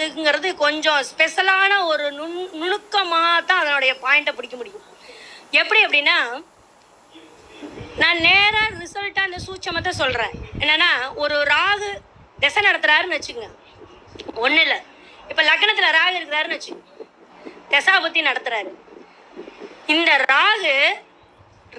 இதுங்கிறது கொஞ்சம் ஸ்பெஷலான ஒரு நுண் நுணுக்கமாக தான் அதனுடைய பாயிண்ட்டை பிடிக்க முடியும். எப்படி அப்படின்னா நான் நேராக ரிசல்ட்டாக அந்த சூட்சமத்தை சொல்கிறேன் என்னென்னா ஒரு ராகு திசை நடத்துகிறாருன்னு வச்சுக்கோங்க. ஒன்றும் இல்லை. இப்போ லக்னத்தில் ராகு இருக்கிறாருன்னு வச்சுக்கோங்க. தசாபத்தி நடத்துகிறாரு இந்த ராகு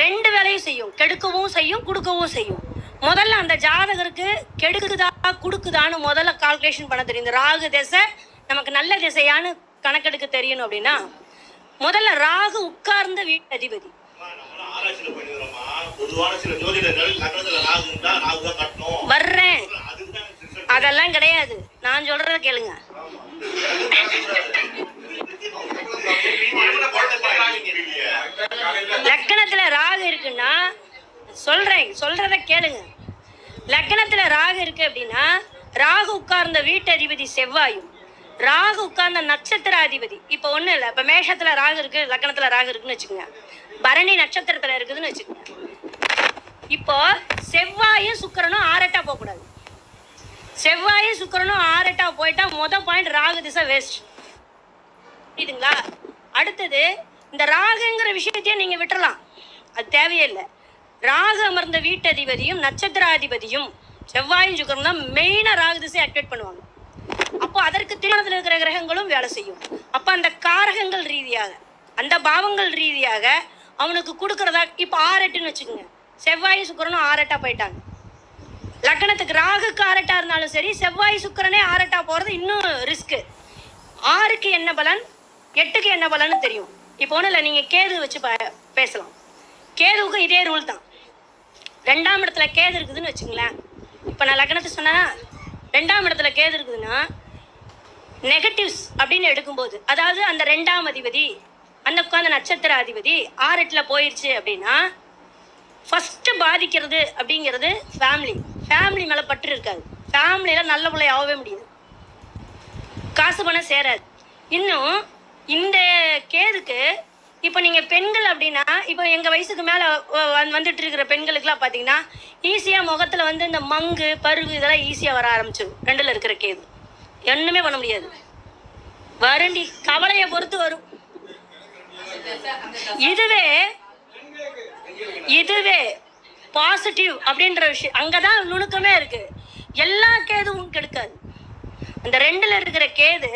ரெண்டு வேலையும் செய்யும். கெடுக்கவும் செய்யும் கொடுக்கவும் செய்யும். முதல்ல அந்த ஜாதகருக்கு கெடுக்குதா கொடுக்குதான்னு முதல்ல கால்குலேஷன் பண்ண தெரியும். இந்த ராகு திசை நமக்கு நல்ல திசையான்னு கணக்கெடுக்க தெரியணும் அப்படின்னா முதல்ல ராகு உட்கார்ந்த வீட்டு அதிபதி. வர்றேன். அதெல்லாம் கிடையாது. நான் சொல்றத கேளுங்க. லக்கணத்துல ராகு இருக்குன்னா சொல்கிறேன் சொல்கிறத கேளுங்க. லக்னத்தில் ராகு இருக்கு அப்படின்னா ராகு உட்கார்ந்த வீட்டு அதிபதி செவ்வாயும் ராகு உட்கார்ந்த நட்சத்திர அதிபதி இப்போ ஒன்றும் இல்லை இப்போ மேஷத்தில் ராகு இருக்குது லக்னத்தில் ராகு இருக்குன்னு வச்சுக்கோங்க. பரணி நட்சத்திரத்தில் இருக்குதுன்னு வச்சுக்கோங்க. இப்போ செவ்வாயும் சுக்கரனும் ஆரட்டா போகக்கூடாது. செவ்வாயும் சுக்கிரனும் ஆரட்டா போயிட்டா மொதல் பாயிண்ட் ராகு திசை வேஸ்ட் புரியுதுங்களா? அடுத்தது இந்த ராகுங்கிற விஷயத்தையே நீங்கள் விட்டுறலாம். அது தேவையே இல்லை. ராகு அமர்ந்த வீட்டதிபதியும் நட்சத்திராதிபதியும் செவ்வாயும் சுக்கரம் தான் மெயினாக ராகு திசை ஆக்டிவேட் பண்ணுவாங்க. அப்போ அதற்கு திருமணத்தில் இருக்கிற கிரகங்களும் வேலை செய்யும். அப்போ அந்த காரகங்கள் ரீதியாக அந்த பாவங்கள் ரீதியாக அவனுக்கு கொடுக்கறதா இப்போ ஆரெட்டுன்னு வச்சுக்கோங்க. செவ்வாய் சுக்கரனும் ஆரெட்டா போயிட்டாங்க. லக்னத்துக்கு ராகுக்கு ஆரட்டா இருந்தாலும் சரி செவ்வாய் சுக்கிரனே ஆரட்டா போறது இன்னும் ரிஸ்க்கு ஆறுக்கு என்ன பலன்? எட்டுக்கு என்ன பலன்னு தெரியும். இப்போ ஒன்றும் இல்லை நீங்கள் கேது வச்சு ப- பேசலாம். கேதுவுக்கும் இதே ரூல் தான். ரெண்டாம் இடத்துல கேது இருக்குதுன்னு வச்சுங்களேன் இப்போ நான் லக்னத்தை சொன்னேன்னா ரெண்டாம் இடத்துல கேது இருக்குதுன்னா நெகட்டிவ்ஸ் அப்படின்னு எடுக்கும்போது அதாவது அந்த ரெண்டாம் அதிபதி அந்த உட்காந்த நட்சத்திர அதிபதி ஆறு போயிடுச்சு அப்படின்னா ஃபஸ்ட்டு பாதிக்கிறது அப்படிங்கிறது ஃபேமிலி ஃபேமிலி மேலே பற்று இருக்காது. ஃபேமிலியில் நல்ல பிள்ளை ஆகவே முடியாது. காசு பணம் சேராது. இன்னும் இந்த கேதுக்கு இப்போ நீங்கள் பெண்கள் அப்படின்னா இப்போ எங்கள் வயசுக்கு மேலே வந்துட்டு இருக்கிற பெண்களுக்குலாம் பார்த்தீங்கன்னா ஈஸியாக முகத்தில் வந்து இந்த மங்கு பருகு இதெல்லாம் ஈஸியாக வர ஆரம்பிச்சிடும் ரெண்டில் இருக்கிற கேது. ஒண்ணுமே பண்ண முடியாது. வருண்டி கவலையை பொறுத்து வரும். இதுவே இதுவே பாசிட்டிவ் அப்படின்ற விஷயம். அங்கதான் நுணுக்கமே இருக்கு. எல்லா கேதுவும் கெடுக்காது. அந்த ரெண்டுல இருக்கிற கேது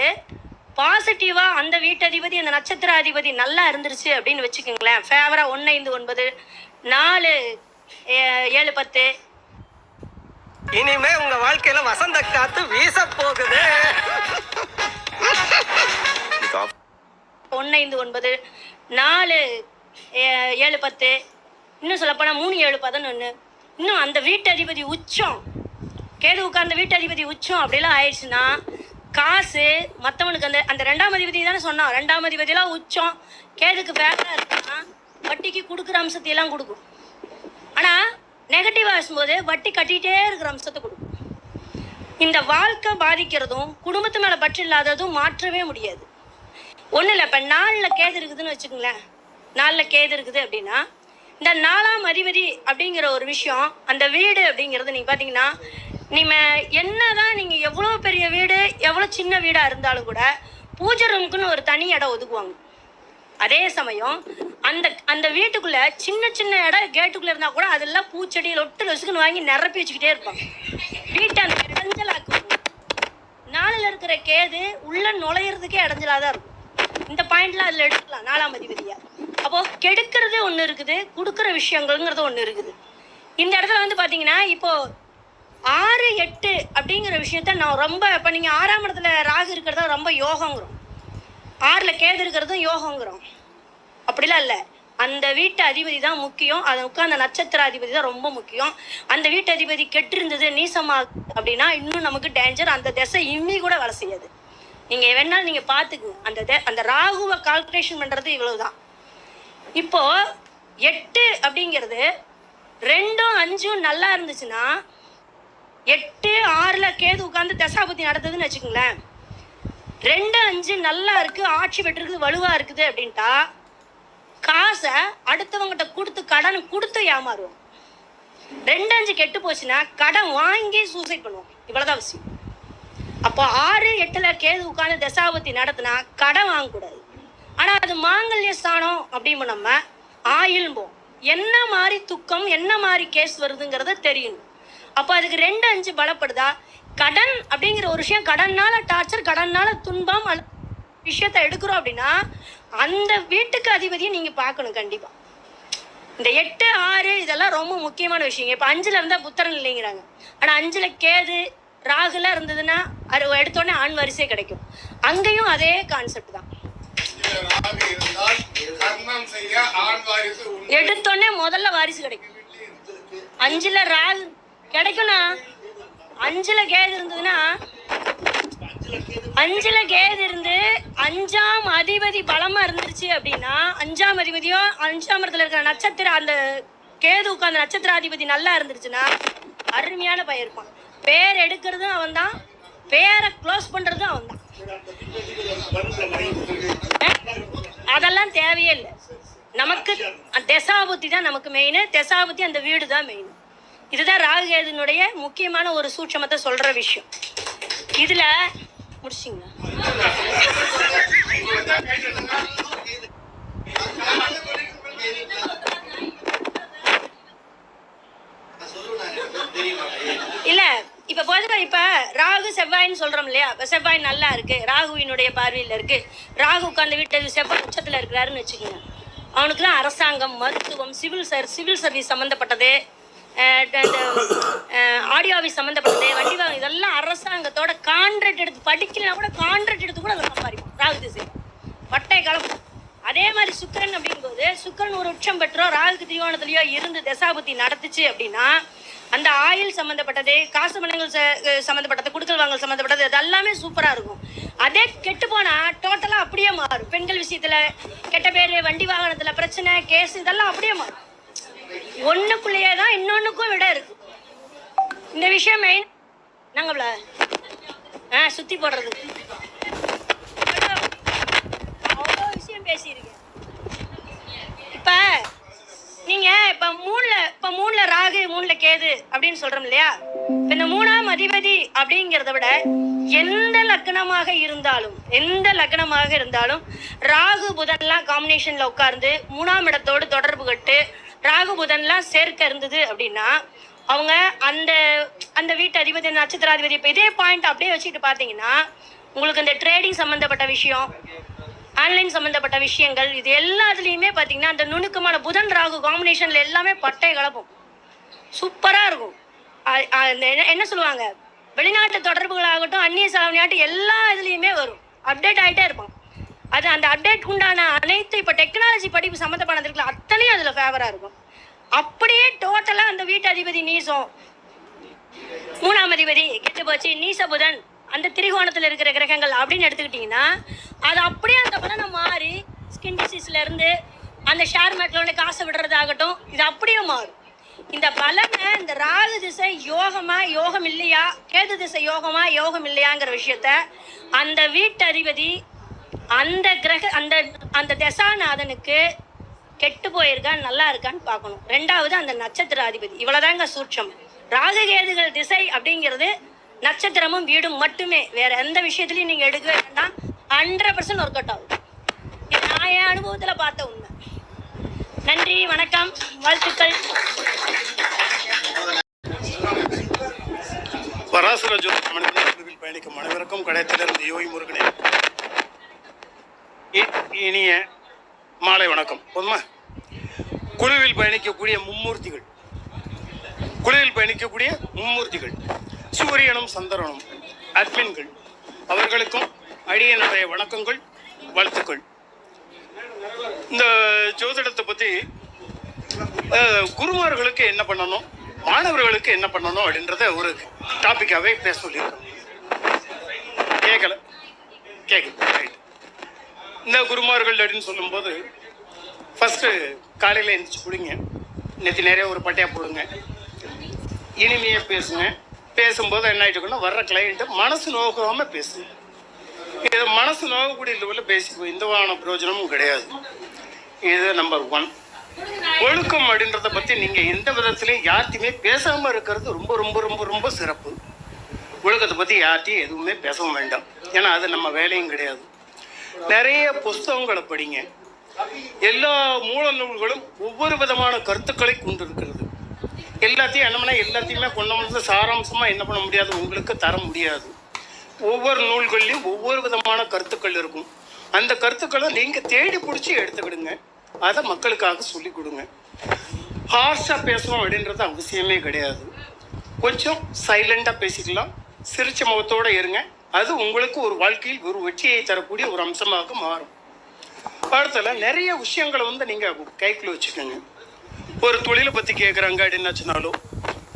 பாசிட்டிவா அந்த வீட்டதிபதி அந்த நட்சத்திர அதிபதி நல்லா இருந்துருச்சு அப்படின்னு வச்சுக்கோங்களேன். ஃபேவரா ஒன்று ஐந்து ஒன்பது நாலு ஏழு பத்து. இனிமே உங்க வாழ்க்கையில வசந்த காத்து வீச போகுது ஒன்று ஐந்து ஒன்பது நாலு ஏழு பத்து. இன்னும் சொல்லப்போனால் மூணு ஏழு பதினொன்று இன்னும் அந்த வீட்டதிபதி உச்சம். கேது உட்கார்ந்த வீட்டதிபதி உச்சம் அப்படிலாம் ஆயிடுச்சுன்னா காசு மற்றவனுக்கு அந்த அந்த ரெண்டாம் அதிபதி தானே சொன்னான். ரெண்டாம் அதிபதியெல்லாம் உச்சம். கேதுக்கு பேராக இருக்குன்னா வட்டிக்கு கொடுக்குற அம்சத்தையெல்லாம் கொடுக்கும். ஆனால் நெகட்டிவாக பேசும்போது வட்டி கட்டிகிட்டே இருக்கிற அம்சத்தை கொடுக்கும். இந்த வாழ்க்கை பாதிக்கிறதும் குடும்பத்து மேலே பற்று இல்லாததும் மாற்றவே முடியாது. ஒன்றும் இல்லை இப்போ நாளில் கேது இருக்குதுன்னு வச்சுக்கோங்களேன். நாளில் கேது இருக்குது அப்படின்னா இந்த நாலாம் அதிபதி அப்படிங்கிற ஒரு விஷயம் அந்த வீடு அப்படிங்கிறது நீங்கள் பார்த்தீங்கன்னா நீங்கள் என்னதான் நீங்கள் எவ்வளோ பெரிய வீடு எவ்வளோ சின்ன வீடாக இருந்தாலும் கூட பூஜை ரூமுக்குன்னு ஒரு தனி இடம் ஒதுக்குவாங்க. அதே சமயம் அந்த அந்த வீட்டுக்குள்ள சின்ன சின்ன இடம் கேட்டுக்குள்ள இருந்தா கூட அதெல்லாம் பூச்செடி லொட்டு லொசுக்குன்னு வாங்கி நிரப்பி வச்சுக்கிட்டே இருப்பாங்க. வீட்டை அந்த இடைஞ்சலாக்குவாங்க நாளில் இருக்கிற கேது உள்ள நுழையிறதுக்கே இடைஞ்சலா தான் இருக்கும். இந்த பாயிண்ட்லாம் அதில் எடுக்கலாம் நாலாம் அதிபதியா. அப்போ கெடுக்கிறது ஒன்று இருக்குது கொடுக்குற விஷயங்கள்ங்கிறது ஒன்று இருக்குது. இந்த இடத்துல வந்து பார்த்தீங்கன்னா இப்போ ஆறு எட்டு அப்படிங்கிற விஷயத்த நான் ரொம்ப இப்போ நீங்கள் ஆறாம் இடத்துல ராகு இருக்கிறதா ரொம்ப யோகங்கிறோம். ஆறில் கேது இருக்கிறதும் யோகங்கிறோம். அப்படிலாம் இல்லை. அந்த வீட்டு அதிபதி தான் முக்கியம். அதை உட்கார்ந்த நட்சத்திர அதிபதி தான் ரொம்ப முக்கியம். அந்த வீட்டு அதிபதி கெட்டிருந்தது நீசமாக அப்படின்னா இன்னும் நமக்கு டேஞ்சர் அந்த திசை இம்மி கூட வேலை செய்யாது. நீங்கள் வேணாலும் நீங்கள் பார்த்துக்குங்க. அந்த அந்த ராகுவை கால்குலேஷன் பண்ணுறது இவ்வளவுதான். இப்போ எட்டு அப்படிங்கிறது ரெண்டும் அஞ்சும் நல்லா இருந்துச்சுன்னா எட்டு ஆறில் கேது உட்காந்து தசாபதி நடந்ததுன்னு வச்சுக்கோங்களேன். ரெண்டு அஞ்சு நல்லா இருக்கு ஆட்சி பெற்றிருக்குது வலுவா இருக்குது அப்படின்ட்டா காசை அடுத்தவங்ககிட்ட கொடுத்து கடன் கொடுத்து ஏமாறுவோம். ரெண்டு அஞ்சு கெட்டு போச்சுன்னா கடன் வாங்கி சூசைட் பண்ணுவோம். இவ்வளோதான் விஷயம். அப்போ ஆறு எட்டுல கேது உட்காந்து தசாபதி நடத்தினா கடன் வாங்கக்கூடாது. ஆனா அது மாங்கல்ய ஸ்தானம் அப்படின்னு நம்ம ஆயில்போம் என்ன மாதிரி துக்கம் என்ன மாதிரி கேஸ் வருதுங்கிறத தெரியணும் அப்போ அதுக்கு ரெண்டு அஞ்சு பலப்படுதா? கடன் அப்படிங்கிற ஒரு விஷயம் கடன்னால டார்ச்சர் கடன்னால துன்பம் விஷயத்த எடுக்கிறோம் அப்படின்னா அந்த வீட்டுக்கு அதிபதியை நீங்க பார்க்கணும் கண்டிப்பா. இந்த எட்டு ஆறு இதெல்லாம் ரொம்ப முக்கியமான விஷயங்க. இப்போ அஞ்சுல இருந்தா புத்திரன் இல்லைங்கிறாங்க. ஆனா அஞ்சுல கேது ராகுல இருந்ததுன்னா அது எடுத்தோடனே ஆண் வரிசை கிடைக்கும். அங்கேயும் அதே கான்செப்ட் தான். இருந்தால். எடுத்தோடனே முதல்ல வாரிசு கிடைக்கும். அஞ்சுல ராகு கிடைக்கும்ண்ணா. அஞ்சுல கேது இருந்ததுன்னா அஞ்சுல கேது இருந்து அஞ்சாம் அதிபதி பலமா இருந்துருச்சு அப்படின்னா அஞ்சாம் அதிபதியோ அஞ்சாம் இடத்துல இருக்கிற நட்சத்திரம் அந்த கேது உட்கார்ந்த நட்சத்திராதிபதி நல்லா இருந்துருச்சுன்னா அருமையான பையன் இருப்பான். பேர் எடுக்கிறதும் அவன் தான் பேரை க்ளோஸ் பண்றதும் அவன் தான் அதெல்லாம் தேவையே இல்லை. நமக்கு தெசாபுத்தி தான் நமக்கு மெயின் தெசாபுத்தி அந்த வீடு தான் மெயின் இதுதான் ராகு கேதுனுடைய முக்கியமான ஒரு சூட்சமத்தை சொல்ற விஷயம். இதுல முடிச்சிங்க இல்ல இப்ப பொதுவா இப்ப ராகு செவ்வாயின்னு சொல்றோம் இல்லையா? இப்ப செவ்வாய் நல்லா இருக்கு ராகுவினுடைய பார்வையில இருக்கு. ராகு உட்கார்ந்து வீட்டு செவ்வாய் உச்சத்துல இருக்கிறாருன்னு வச்சுக்கோங்க. அவனுக்குலாம் அரசாங்கம் மருத்துவம் சிவில் சர் சிவில் சர்வீஸ் சம்மந்தப்பட்டது ஆடியோவை ஆஃபீஸ் சம்மந்தப்பட்டது வண்டி வாகனம் இதெல்லாம் அரசாங்கத்தோட கான்ட்ராக்ட் எடுத்து படிக்கலாம் கூட கான்ட்ராக்ட் எடுத்து கூட அதை சம்பாதிக்கும் ராகு திசை பட்டை கலப்பு அதே மாதிரி சுக்கிரன் அப்படிங்கும்போது சுக்கிரன் ஒரு உச்சம் பெற்றோ ராகுக்கு திரிகோணத்திலயோ இருந்து தசாபுத்தி நடத்துச்சு அப்படின்னா அந்த ஆயில் சம்மந்தப்பட்டது காசு மனங்கள் ச- சம்மந்தப்பட்டது குடுக்கல் வாங்கல் சம்மந்தப்பட்டது அது எல்லாமே இருக்கும். அதே கெட்டு போனால் டோட்டலாக அப்படியே மாறும். பெண்கள் விஷயத்தில் கெட்ட பேர் வண்டி வாகனத்தில் பிரச்சனை கேஸ் இதெல்லாம் அப்படியே மாறும். ஒண்ணுக்குள்ளேயே தான் இன்னொன்னுக்கும் விட இருக்கு. இந்த விஷயம் மெயின் நாங்கள்ல ஆ சுத்தி போடுறது. அவ்வளோ விஷயம் பேசியிருக்கேன். இப்ப நீங்க இப்ப மூணுல இப்ப மூணுல ராகு மூணுல கேது அப்படின்னு சொல்றோம் இல்லையா? இந்த மூணாம் அதிபதி அப்படிங்கிறத விட எந்த லக்னமாக இருந்தாலும் எந்த லக்னமாக இருந்தாலும் ராகு புதன்லாம் காம்பினேஷன்ல உட்கார்ந்து மூணாம் இடத்தோடு தொடர்பு கட்டு ராகு புதன்லாம் சேர்க்க இருந்தது அப்படின்னா அவங்க அந்த அந்த வீட்டு அதிபதி நட்சத்திராதிபதி இப்போ இதே பாயிண்ட் அப்படியே வச்சுக்கிட்டு பார்த்தீங்கன்னா உங்களுக்கு இந்த ட்ரேடிங் சம்மந்தப்பட்ட விஷயம் ஆன்லைன் சம்மந்தப்பட்ட விஷயங்கள் இது எல்லாத்துலேயுமே பார்த்தீங்கன்னா அந்த நுணுக்கமான புதன் ராகு காம்பினேஷனில் எல்லாமே பட்டை கலப்பும். சூப்பராக இருக்கும். என்ன- என்ன சொல்லுவாங்க? வெளிநாட்டு தொடர்புகளாகட்டும் அந்நிய செலவணியாட்டும் எல்லா இதுலேயுமே வரும். அப்டேட் ஆகிட்டே இருப்பான் அது அந்த அப்டேட் உண்டான அனைத்து இப்போ டெக்னாலஜி படிப்பு சம்மந்தப்பட்டது இருக்குல்ல அத்தனையும் அதில் ஃபேவராக இருக்கும். அப்படியே டோட்டலாக அந்த வீட்டு அதிபதி நீசம். மூணாம் அதிபதி கெட்டு போச்சு நீச புதன் அந்த திரிகோணத்தில் இருக்கிற கிரகங்கள் அப்படின்னு எடுத்துக்கிட்டிங்கன்னா அது அப்படியே அந்த பலனை மாறி ஸ்கின் டிசீஸ்லேருந்து அந்த ஷேர் மார்க்கெட்ல உள்ள காசை விடுறதாகட்டும் இது அப்படியே மாறும். இந்த பலனை இந்த ராகு திசை யோகமா யோகம் இல்லையா கேது திசை யோகமா யோகம் இல்லையாங்கிற விஷயத்த அந்த வீட்டு அதிபதி அந்த கிரக அந்த அந்த தசாநாதனுக்கு கெட்டு போயிருக்கான் நல்லா இருக்கான்னு பார்க்கணும். ரெண்டாவது அந்த நட்சத்திர அதிபதி இவ்வளோதாங்க சூட்சம். ராககேதுகள் திசை அப்படிங்கிறது நட்சத்திரமும் வீடும் மட்டுமே. வேற எந்த விஷயத்துலையும் நீங்க எடுக்க வேண்டாம். ஹண்ட்ரட் பர்சன்ட் ஒர்க் அவுட் ஆகும் இது நான் என் அனுபவத்தில் பார்த்த உண்மை. நன்றி வணக்கம் வாழ்த்துக்கள். பராசர ஜோதி மனிதர்கள் பயணிக்கும் அனைவருக்கும் கடையத்திலிருந்து யோகி முருகனே இனிய மாலை வணக்கம். போதுமா? குழுவில் பயணிக்கக்கூடிய மும்மூர்த்திகள். குழுவில் பயணிக்கக்கூடிய மும்மூர்த்திகள். சூரியனும் சந்திரனும் அட்மின்கள் அவர்களுக்கும் அடியனுடைய வணக்கங்கள் வாழ்த்துக்கள். இந்த ஜோதிடத்தை பற்றி குருமார்களுக்கு என்ன பண்ணணும்? மாணவர்களுக்கு என்ன பண்ணணும்? அப்படின்றத ஒரு டாப்பிக்காகவே பேச சொல்லியிருக்கோம். கேட்கல கேட்குது ரைட் இந்த குருமார்கள் அப்படின்னு சொல்லும்போது ஃபஸ்ட்டு காலையில் எழுந்திரிச்சு குடிங்க. நேற்று நிறைய ஒரு பட்டையாக போடுங்க. இனிமையாக பேசுங்க. பேசும்போது என்ன ஆகிட்டுக்கணும் வர்ற கிளைண்ட்டு மனசு நோகாமல் பேசுங்க. இது மனசு நோகக்கூடிய லெவலில் பேசி இந்த வான பிரயோஜனமும் கிடையாது. இது நம்பர் ஒன் ஒழுக்கம் அப்படின்றத பற்றி நீங்கள் எந்த விதத்துலையும் யார்த்தையுமே பேசாமல் இருக்கிறது ரொம்ப ரொம்ப ரொம்ப ரொம்ப சிறப்பு. ஒழுக்கத்தை பற்றி யார்ட்டையும் எதுவுமே பேசவும் வேண்டாம். ஏன்னா அது நம்ம வேலையும் கிடையாது. நிறைய புஸ்தகங்களை படிங்க. எல்லா மூல நூல்களும் ஒவ்வொரு விதமான கருத்துக்களை கொண்டிருக்கிறது. எல்லாத்தையும் என்ன பண்ண எல்லாத்தையுமே கொண்டு வந்து சாராம்சமாக என்ன பண்ண முடியாது உங்களுக்கு தர முடியாது. ஒவ்வொரு நூல்கள்லையும் ஒவ்வொரு விதமான கருத்துக்கள் இருக்கும். அந்த கருத்துக்களை நீங்கள் தேடி பிடிச்சி எடுத்துக்கிடுங்க. அதை மக்களுக்காக சொல்லிக் கொடுங்க. ஹார்ஷாக பேசணும் அப்படின்றது அவசியமே கிடையாது. கொஞ்சம் சைலண்டாக பேசிக்கலாம். சிரிச்ச முகத்தோடு இருங்க. அது உங்களுக்கு ஒரு வாழ்க்கையில் ஒரு வெற்றியை தரக்கூடிய ஒரு அம்சமாக மாறும். அடுத்தல நிறைய விஷயங்களை வந்து நீங்கள் கைக்குள்ள வச்சுக்கோங்க. ஒரு தொழிலை பற்றி கேட்குறாங்க அப்படின்னாச்சுனாலோ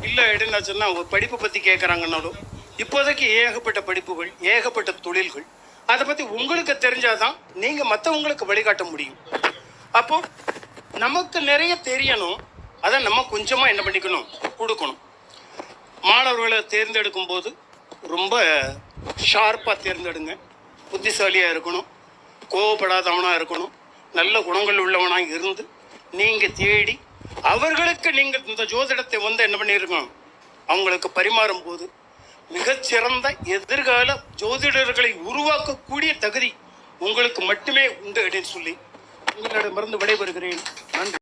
இல்லை அப்படின்னாச்சுன்னா ஒரு படிப்பை பற்றி கேட்குறாங்கனாலோ இப்போதைக்கு ஏகப்பட்ட படிப்புகள் ஏகப்பட்ட தொழில்கள் அதை பற்றி உங்களுக்கு தெரிஞ்சால் தான் நீங்கள் மற்றவங்களுக்கு வழிகாட்ட முடியும். அப்போ நமக்கு நிறைய தெரியணும். அதை நம்ம கொஞ்சமாக என்ன பண்ணிக்கணும்? கொடுக்கணும். மாணவர்களை தேர்ந்தெடுக்கும் போது ரொம்ப ஷார்ப்பாக தேர்ந்தெடுங்க. புத்திசாலியாக இருக்கணும். கோவப்படாதவனாக இருக்கணும். நல்ல குணங்கள் உள்ளவனாக இருந்து நீங்கள் தேடி அவர்களுக்கு நீங்கள் இந்த ஜோதிடத்தை வந்து என்ன பண்ணியிருக்கணும் அவங்களுக்கு பரிமாறும் போது மிகச்சிறந்த எதிர்கால ஜோதிடர்களை உருவாக்கக்கூடிய தகுதி உங்களுக்கு மட்டுமே உண்டு அப்படின்னு சொல்லி உங்களிடமிருந்து விடைபெறுகிறேன். நன்றி.